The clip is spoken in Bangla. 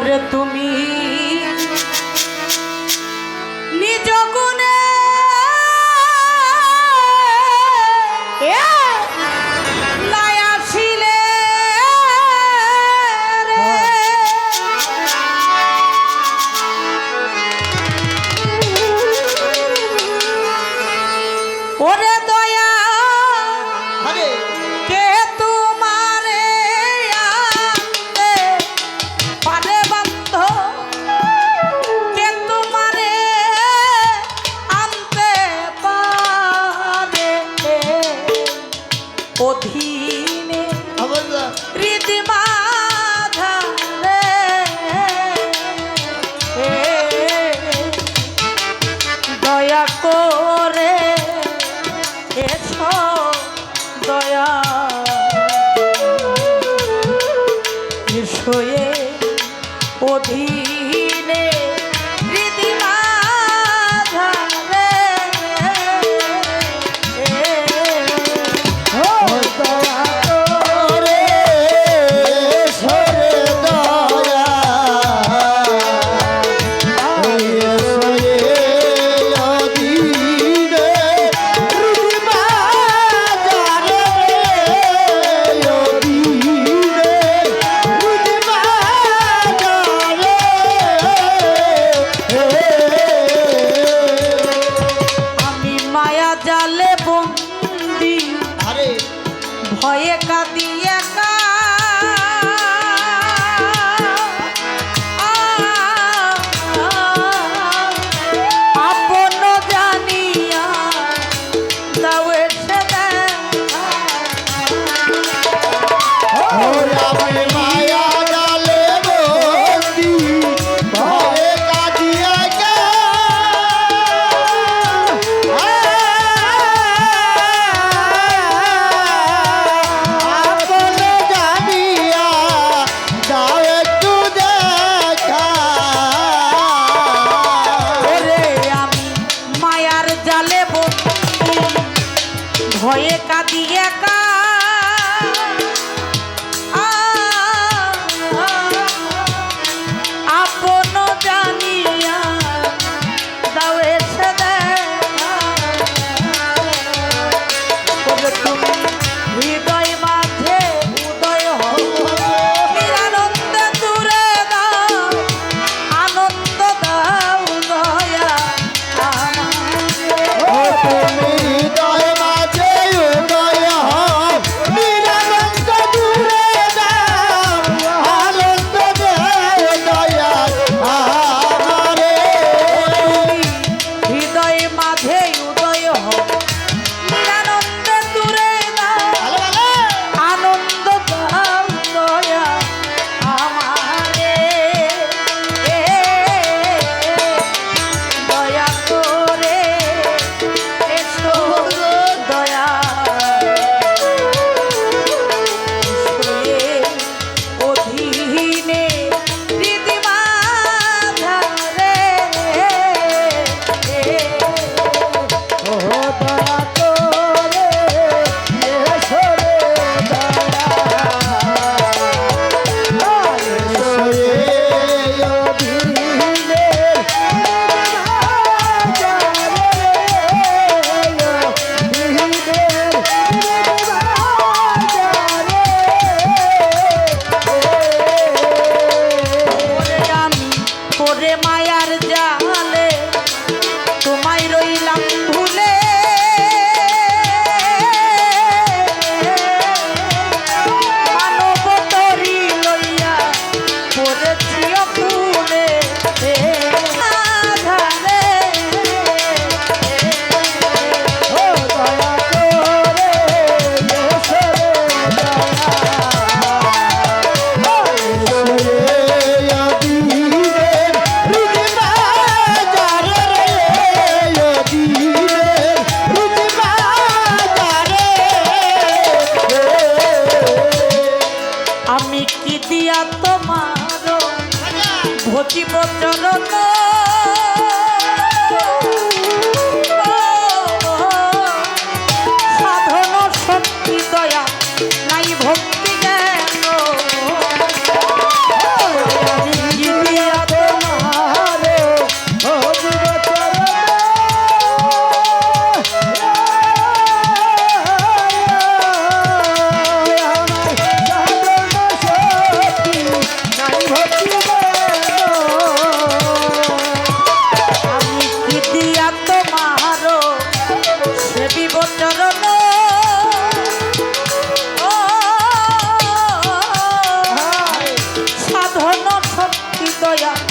ওরে তুমি। নিজ গুণে। ওরে অধীনে ভয়ে কাঁদি ভয়ে কাঁদিয়ে কা ওরে মায়ার জাল ঘটিব দয়া